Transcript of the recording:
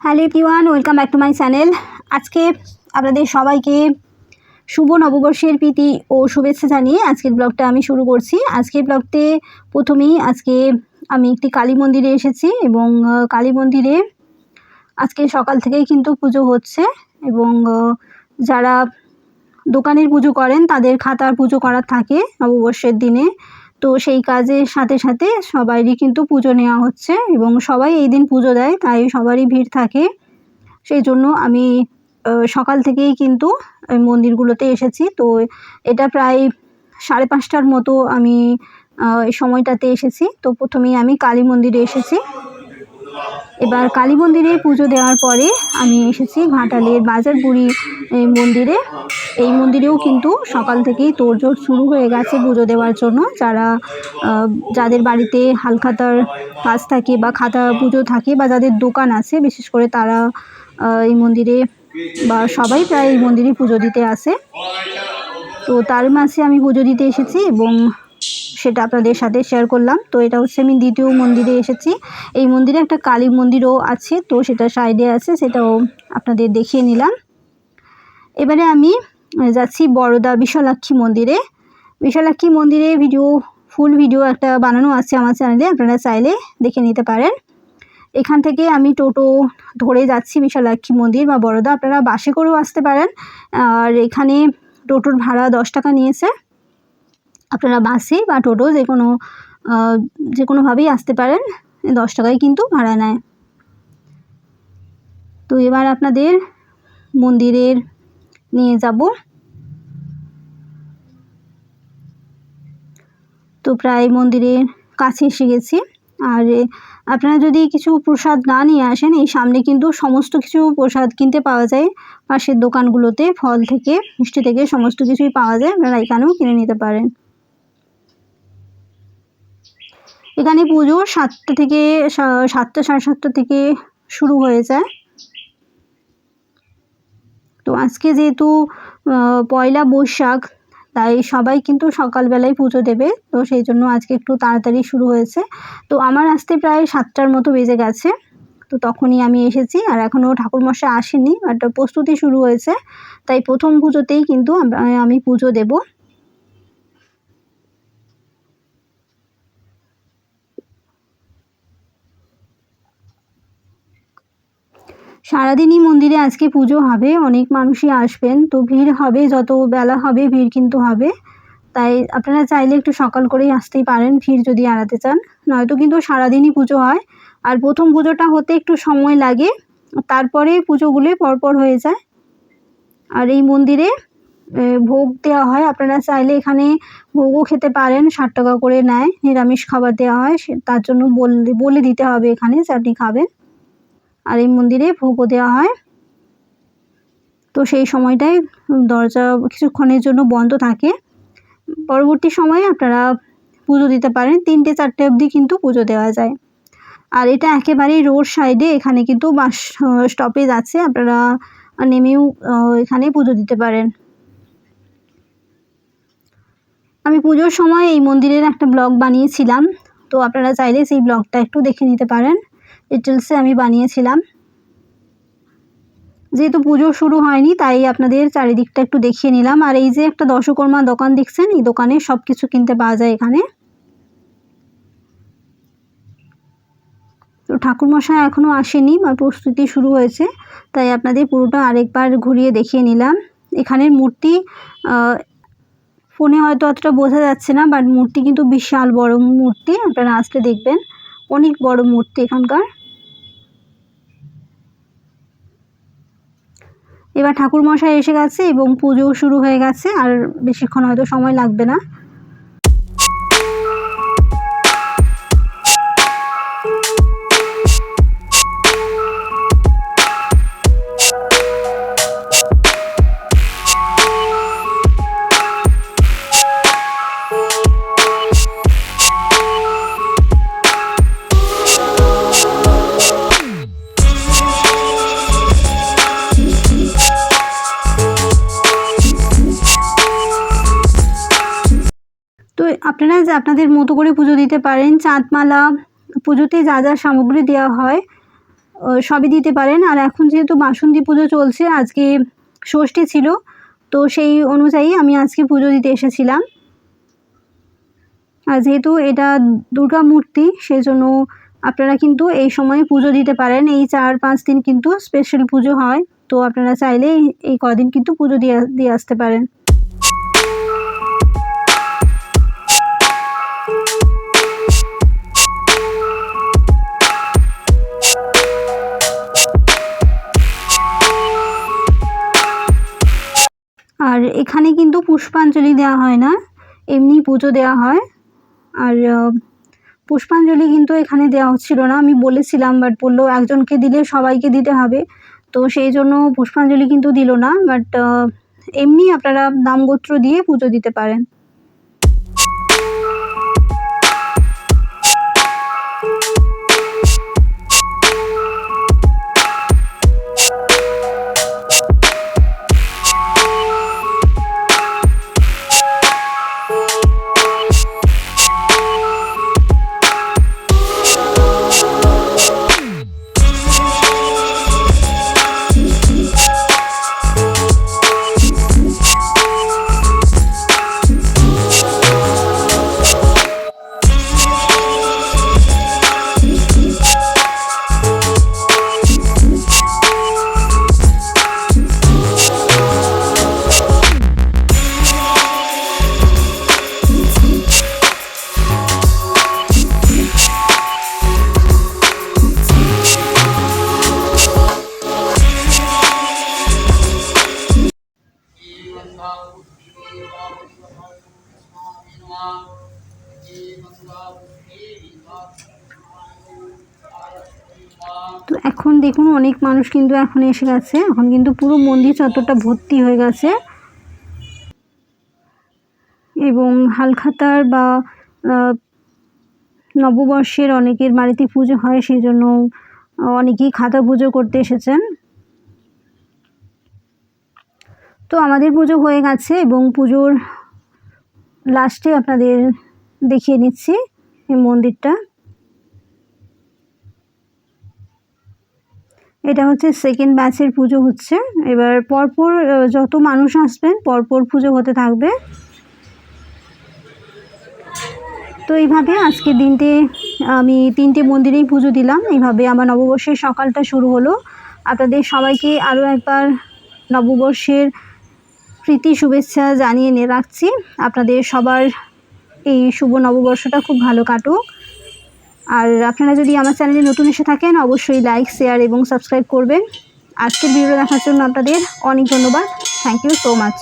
Hello everyone, welcome back to my channel. আজকে আপনাদের সবাইকে শুভ নববর্ষের প্রীতি ও শুভেচ্ছা জানিয়ে আজকের ব্লগটা আমি শুরু করছি। আজকের ব্লগতে প্রথমেই আজকে আমি একটি কালী মন্দিরে এসেছি এবং কালী মন্দিরে আজকে সকাল থেকেই কিন্তু পুজো হচ্ছে এবং যারা দোকানের পুজো করেন তাদের খাতার পুজো করার থাকে নববর্ষের দিনে। তো সেই কাজের সাথে সাথে সবাইরই কিন্তু পুজো নেওয়া হচ্ছে এবং সবাই এই দিন পুজো দেয়, তাই সবারই ভিড় থাকে। সেই জন্য আমি সকাল থেকেই কিন্তু মন্দিরগুলোতে এসেছি। তো এটা প্রায় সাড়ে পাঁচটার মতো আমি সময়টাতে এসেছি। তো প্রথমেই আমি কালী মন্দিরে এসেছি। এবার কালী মন্দিরে পুজো দেওয়ার পরে আমি এসেছি ঘাটালের বাজারপুরি মন্দিরে। এই মন্দিরেও কিন্তু সকাল থেকেই তোড়জোড় শুরু হয়ে গেছে পুজো দেওয়ার জন্য। যারা যাদের বাড়িতে হালখাতার কাজ থাকে বা খাতা পুজো থাকে বা যাদের দোকান আছে, বিশেষ করে তারা এই মন্দিরে বা সবাই প্রায় এই মন্দিরে পুজো দিতে আসে। তো তার মাঝে আমি পুজো দিতে এসেছি এবং সেটা আপনাদের সাথে শেয়ার করলাম। তো এটা হচ্ছে আমি দ্বিতীয় মন্দিরে এসেছি। এই মন্দিরে একটা কালী মন্দিরও আছে, তো সেটা সাইডে আছে, সেটাও আপনাদের দেখিয়ে নিলাম। এবারে আমি যাচ্ছি বড়দা বিশালাক্ষী মন্দিরে। বিশালাক্ষী মন্দিরে ভিডিও ফুল ভিডিও একটা বানানো আছে আমার চ্যানেলে আপনারা চাইলে দেখে নিতে পারেন। এখান থেকে আমি টোটো ধরে যাচ্ছি বিশালাক্ষী মন্দির বা বড়দা আপনারা বাসে করেও আসতে পারেন। আর এখানে টোটোর ভাড়া দশ টাকা নিয়েছে। আপনারা বাসে বা টোটো যে কোনো যে কোনোভাবেই আসতে পারেন, দশ টাকায় কিন্তু ভাড়া নেয়। তো এবার আপনাদের মন্দিরের নিয়ে যাব। তো প্রায় মন্দিরের কাছে এসে গেছি। আর আপনারা যদি কিছু প্রসাদ না নিয়ে আসেন, এই সামনে কিন্তু সমস্ত কিছু প্রসাদ কিনতে পাওয়া যায়। পাশের দোকানগুলোতে ফল থেকে, মিষ্টি থেকে সমস্ত কিছুই পাওয়া যায়। আপনারা এখানেও কিনে নিতে পারেন। এখানে পুজো সাতটা থেকে সাতটা সাড়ে সাতটা থেকে শুরু হয়ে যায়। তো আজকে যেহেতু পয়লা বৈশাখ, তাই সবাই কিন্তু সকালবেলায় পুজো দেবে। তো সেই জন্য আজকে একটু তাড়াতাড়ি শুরু হয়েছে। তো আমার আসতে প্রায় সাতটার মতো বেজে গেছে। তো তখনই আমি এসেছি আর এখনও ঠাকুরমশাই আসেনি বাট প্রস্তুতি শুরু হয়েছে। তাই প্রথম পুজোতেই কিন্তু আমি পুজো দেব। সারাদিনই মন্দিরে আজকে পুজো হবে, অনেক মানুষই আসবেন। তো ভিড় হবে, যত বেলা হবে, ভিড় কিন্তু হবে। তাই আপনারা চাইলে একটু সকাল করেই আসতেই পারেন, ভিড় যদি এড়াতে চান। নয়তো কিন্তু সারাদিনই পুজো হয়। আর প্রথম পুজোটা হতে একটু সময় লাগে, তারপরে পুজোগুলো পরপর হয়ে যায়। আর এই মন্দিরে ভোগ দেওয়া হয়। আপনারা চাইলে এখানে ভোগও খেতে পারেন, ষাট টাকা করে নেয়, নিরামিষ খাবার দেওয়া হয়। তার জন্য বলে দিতে হবে এখানে যে আপনি খাবেন। আর এই মন্দিরে ভোগও দেওয়া হয়। তো সেই সময়টায় দরজা কিছুক্ষণের জন্য বন্ধ থাকে। পরবর্তী সময়ে আপনারা পুজো দিতে পারেন। তিনটে, চারটে অবধি কিন্তু পুজো দেওয়া যায়। আর এটা একেবারেই রোড সাইডে এখানে কিন্তু বাস স্টপেজ আছে। আপনারা নেমেও এখানে পুজো দিতে পারেন। আমি পুজোর সময় এই মন্দিরের একটা ব্লগ বানিয়েছিলাম। তো আপনারা চাইলে সেই ব্লগটা একটু দেখে নিতে পারেন। ডিটেলসে আমি বানিয়েছিলাম। যেহেতু পুজো শুরু হয়নি, তাই আপনাদের চারিদিকটা একটু দেখিয়ে নিলাম। আর এই যে একটা দশকর্মা দোকান দেখছেন, এই দোকানে সব কিছু কিনতে পাওয়া যায় এখানে। তো ঠাকুরমশাই এখনও আসেনি, বা প্রস্তুতি শুরু হয়েছে, তাই আপনাদের পুরোটা আরেকবার ঘুরিয়ে দেখিয়ে নিলাম। এখানের মূর্তি ফোনে হয়তো অতটা বোঝা যাচ্ছে না, বাট মূর্তি কিন্তু বিশাল বড় মূর্তি, আপনারা আসলে দেখবেন। অনেক বড় মূর্তি এখানকার। এবার ঠাকুর মশাই এসে গেছে এবং পুজো শুরু হয়ে গেছে আর বেশিক্ষণ হয়তো সময় লাগবে না। আপনারা যে আপনাদের মতো করে পুজো দিতে পারেন? চাঁদমালা, পুজোতে যা যা সামগ্রী দেওয়া হয় সবই দিতে পারেন। আর এখন যেহেতু বাসন্তী পুজো চলছে, আজকে ষষ্ঠী ছিল, তো সেই অনুযায়ী আমি আজকে পুজো দিতে এসেছিলাম। আর যেহেতু এটা দুর্গা মূর্তি সেই জন্য আপনারা কিন্তু এই সময়ে পুজো দিতে পারেন। এই চার পাঁচ দিন কিন্তু স্পেশাল পুজো হয়, তো আপনারা চাইলে এই কদিন কিন্তু পুজো দিয়ে দিয়ে আসতে পারেন। এখানে কিন্তু পুষ্পাঞ্জলি দেওয়া হয় না, এমনি পুজো দেওয়া হয়। আর পুষ্পাঞ্জলি কিন্তু এখানে দেওয়া হচ্ছিল না, আমি বলেছিলাম বাট বলল একজনকে দিলে সবাইকে দিতে হবে। তো সেই জন্য পুষ্পাঞ্জলি কিন্তু দিল না বাট এমনি আপনারা নামগোত্র দিয়ে পুজো দিতে পারেন। তো এখন দেখুন অনেক মানুষ কিন্তু এখন এসে গেছে। এখন কিন্তু পুরো মন্দির চত্বরটা ভর্তি হয়ে গেছে। এবং হালখাতার বা নববর্ষের অনেকের বাড়িতে পুজো হয় সেই জন্য অনেকেই খাতা পুজো করতে এসেছেন। তো আমাদের পুজো হয়ে গেছে এবং পুজোর লাস্টে আপনাদের দেখিয়ে নিচ্ছি এই মন্দিরটা। এটা হচ্ছে সেকেন্ড ব্যাচের পুজো হচ্ছে। এবার পরপর যত মানুষ আসবেন, পরপর পুজো হতে থাকবে। তো এইভাবে আজকে দিনটে আমি তিনটে মন্দিরেই পুজো দিলাম। এইভাবে আমার নববর্ষের সকালটা শুরু হলো। আপনাদের সবাইকে আরও একবার নববর্ষের প্রীতি, শুভেচ্ছা জানিয়ে নিয়ে রাখছি। আপনাদের সবার এই শুভ নববর্ষটা খুব ভালো কাটুক। আর আপনারা যদি আমার চ্যানেলে নতুন এসে থাকেন, অবশ্যই লাইক শেয়ার এবং সাবস্ক্রাইব করবেন। আজকের ভিডিও দেখার জন্য আপনাদের অনেক ধন্যবাদ। Thank you so much